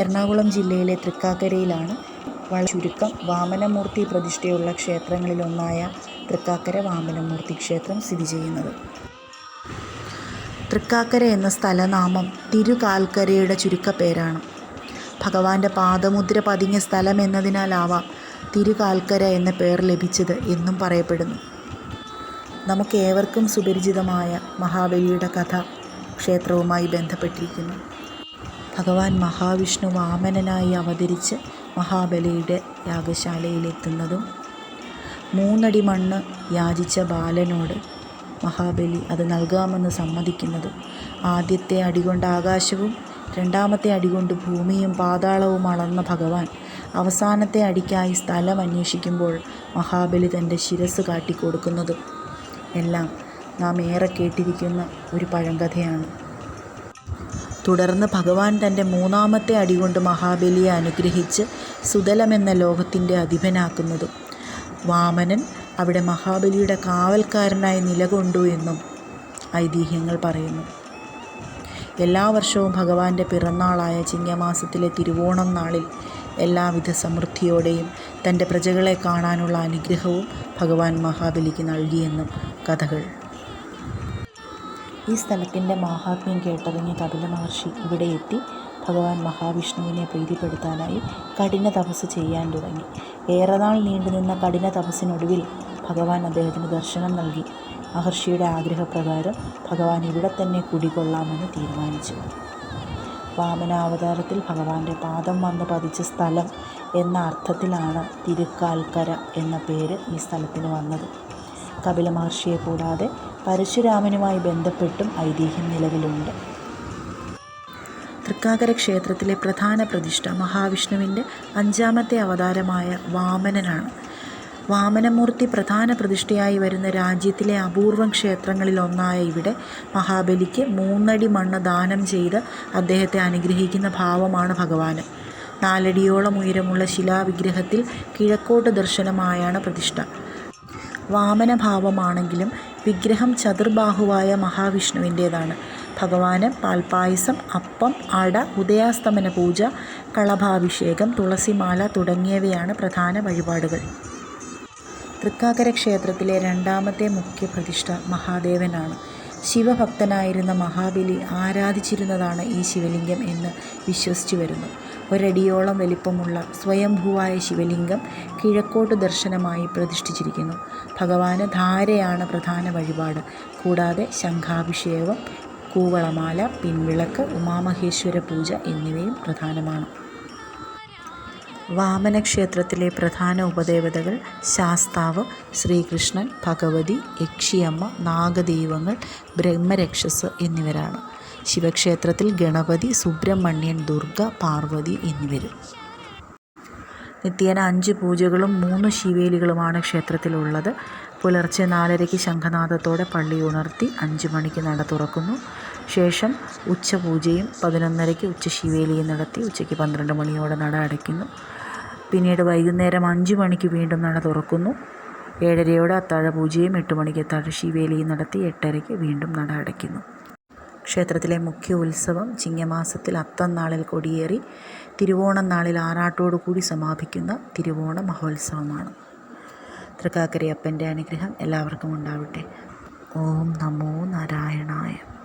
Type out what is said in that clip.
എറണാകുളം ജില്ലയിലെ തൃക്കാക്കരയിലാണ് വളരെ ചുരുക്കം വാമനമൂർത്തി പ്രതിഷ്ഠയുള്ള ക്ഷേത്രങ്ങളിലൊന്നായ തൃക്കാക്കര വാമനമൂർത്തി ക്ഷേത്രം സ്ഥിതി ചെയ്യുന്നത്. തൃക്കാക്കര എന്ന സ്ഥലനാമം തിരുകാൽക്കരയുടെ ചുരുക്കപ്പേരാണ് ഭഗവാന്റെ പാദമുദ്ര പതിഞ്ഞ സ്ഥലം എന്നതിനാലാവാം തിരുകാൽക്കര എന്ന പേർ ലഭിച്ചത് എന്നും പറയപ്പെടുന്നു. നമുക്ക് ഏവർക്കും സുപരിചിതമായ മഹാബലിയുടെ കഥ ക്ഷേത്രവുമായി ബന്ധപ്പെട്ടിരിക്കുന്നു. ഭഗവാൻ മഹാവിഷ്ണു വാമനനായി അവതരിച്ച് മഹാബലിയുടെ യാഗശാലയിലെത്തുന്നതും മൂന്നടി മണ്ണ് യാചിച്ച ബാലനോട് മഹാബലി അത് നൽകാമെന്ന് സമ്മതിക്കുന്നതും ആദ്യത്തെ അടികൊണ്ട് ആകാശവും രണ്ടാമത്തെ അടികൊണ്ട് ഭൂമിയും പാതാളവും അളന്ന ഭഗവാൻ അവസാനത്തെ അടിക്കായി സ്ഥലം അന്വേഷിക്കുമ്പോൾ മഹാബലി തന്റെ ശിരസ് കാട്ടിക്കൊടുക്കുന്നതും എല്ലാം നാം ഏറെ കേട്ടിരിക്കുന്ന ഒരു പഴങ്കഥയാണ്. തുടർന്ന് ഭഗവാൻ തന്റെ മൂന്നാമത്തെ അടികൊണ്ട് മഹാബലിയെ അനുഗ്രഹിച്ച് സുതലമെന്ന ലോകത്തിന്റെ അധിപനാക്കുന്നതും. വാമനൻ അവിടെ മഹാബലിയുടെ കാവൽക്കാരനായി നിലകൊണ്ടു എന്നും ഐതിഹ്യങ്ങൾ പറയുന്നു. എല്ലാ വർഷവും ഭഗവാന്റെ പിറന്നാളായ ചിങ്ങമാസത്തിലെ തിരുവോണം നാളിൽ എല്ലാവിധ സമൃദ്ധിയോടെയും തന്റെ പ്രജകളെ കാണാനുള്ള അനുഗ്രഹവും ഭഗവാൻ മഹാബലിക്ക് നൽകിയെന്നും കഥകൾ. ഈ സ്ഥലത്തിന്റെ മാഹാത്മ്യം കേട്ടറിഞ്ഞ കപില മഹർഷി ഇവിടെ എത്തി ഭഗവാൻ മഹാവിഷ്ണുവിനെ പ്രീതിപ്പെടുത്താനായി കഠിന തപസ് ചെയ്യാൻ തുടങ്ങി. ഏറെ നാൾ നീണ്ടുനിന്ന കഠിന തപസ്സിനൊടുവിൽ ഭഗവാൻ അദ്ദേഹത്തിന് ദർശനം നൽകി. മഹർഷിയുടെ ആഗ്രഹപ്രകാരം ഭഗവാൻ ഇവിടെ തന്നെ കുടികൊള്ളാമെന്ന് തീരുമാനിച്ചു. വാമനാവതാരത്തിൽ ഭഗവാന്റെ പാദം വന്ന് പതിച്ച സ്ഥലം എന്ന അർത്ഥത്തിലാണ് തിരുക്കാൽക്കര എന്ന പേര് ഈ സ്ഥലത്തിന് വന്നത്. കപില മഹർഷിയെ കൂടാതെ പരശുരാമനുമായി ബന്ധപ്പെട്ടും ഐതിഹ്യം നിലവിലുണ്ട്. തൃക്കാക്കര ക്ഷേത്രത്തിലെ പ്രധാന പ്രതിഷ്ഠ മഹാവിഷ്ണുവിന്റെ അഞ്ചാമത്തെ അവതാരമായ വാമനനാണ്. വാമനമൂർത്തി പ്രധാന പ്രതിഷ്ഠയായി വരുന്ന രാജ്യത്തിലെ അപൂർവം ക്ഷേത്രങ്ങളിലൊന്നായ ഇവിടെ മഹാബലിക്ക് മൂന്നടി മണ്ണ് ദാനം ചെയ്ത് അദ്ദേഹത്തെ അനുഗ്രഹിക്കുന്ന ഭാവമാണ് ഭഗവാന്. നാലടിയോളം ഉയരമുള്ള ശിലാവിഗ്രഹത്തിൽ കിഴക്കോട്ട് ദർശനമായാണ് പ്രതിഷ്ഠ. വാമനഭാവമാണെങ്കിലും വിഗ്രഹം ചതുർബാഹുവായ മഹാവിഷ്ണുവിന്റേതാണ്. ഭഗവാന് പാൽപ്പായസം അപ്പം അട ഉദയാസ്തമന പൂജ കളഭാഭിഷേകം തുളസിമാല തുടങ്ങിയവയാണ് പ്രധാന വഴിപാടുകൾ. തൃക്കാക്കര ക്ഷേത്രത്തിലെ രണ്ടാമത്തെ മുഖ്യ പ്രതിഷ്ഠ മഹാദേവനാണ്. ശിവഭക്തനായിരുന്ന മഹാബലി ആരാധിച്ചിരുന്നതാണ് ഈ ശിവലിംഗം എന്ന് വിശ്വസിച്ചു വരുന്നു. ഒരടിയോളം വലിപ്പമുള്ള സ്വയംഭൂവായ ശിവലിംഗം കിഴക്കോട്ട് ദർശനമായി പ്രതിഷ്ഠിച്ചിരിക്കുന്നു. ഭഗവാന് ധാരയാണ് പ്രധാന വഴിപാട്. കൂടാതെ ശംഖാഭിഷേകം കൂവളമാല പിൻവിളക്ക് ഉമാമഹേശ്വര പൂജ എന്നിവയും പ്രധാനമാണ്. വാമനക്ഷേത്രത്തിലെ പ്രധാന ഉപദേവതകൾ ശാസ്താവ് ശ്രീകൃഷ്ണൻ ഭഗവതി യക്ഷിയമ്മ നാഗദൈവങ്ങൾ ബ്രഹ്മരക്ഷസ് എന്നിവരാണ്. ശിവക്ഷേത്രത്തിൽ ഗണപതി സുബ്രഹ്മണ്യൻ ദുർഗ പാർവതി എന്നിവരും. നിത്യേന അഞ്ച് പൂജകളും മൂന്ന് ശിവേലികളുമാണ് ക്ഷേത്രത്തിലുള്ളത്. പുലർച്ചെ നാലരയ്ക്ക് ശംഖനാദത്തോടെ പള്ളി ഉണർത്തി അഞ്ച് മണിക്ക് നട തുറക്കുന്നു. ശേഷം ഉച്ചപൂജയും പതിനൊന്നരയ്ക്ക് ഉച്ച ശിവേലിയും നടത്തി ഉച്ചയ്ക്ക് പന്ത്രണ്ട് മണിയോടെ നട അടയ്ക്കുന്നു. പിന്നീട് വൈകുന്നേരം അഞ്ച് മണിക്ക് വീണ്ടും നട തുറക്കുന്നു. ഏഴരയോടെ അത്താഴ പൂജയും എട്ട് മണിക്ക് അത്താഴ ശിവേലിയും നടത്തി എട്ടരയ്ക്ക് വീണ്ടും നട അടയ്ക്കുന്നു. ക്ഷേത്രത്തിലെ മുഖ്യ ഉത്സവം ചിങ്ങമാസത്തിൽ അത്തം നാളിൽ കൊടിയേറി തിരുവോണം നാളിൽ ആറാട്ടോടുകൂടി സമാപിക്കുന്ന തിരുവോണ മഹോത്സവമാണ്. തൃക്കാക്കരയപ്പന്റെ അനുഗ്രഹം എല്ലാവർക്കും ഉണ്ടാവട്ടെ. ഓം നമോ നാരായണായ.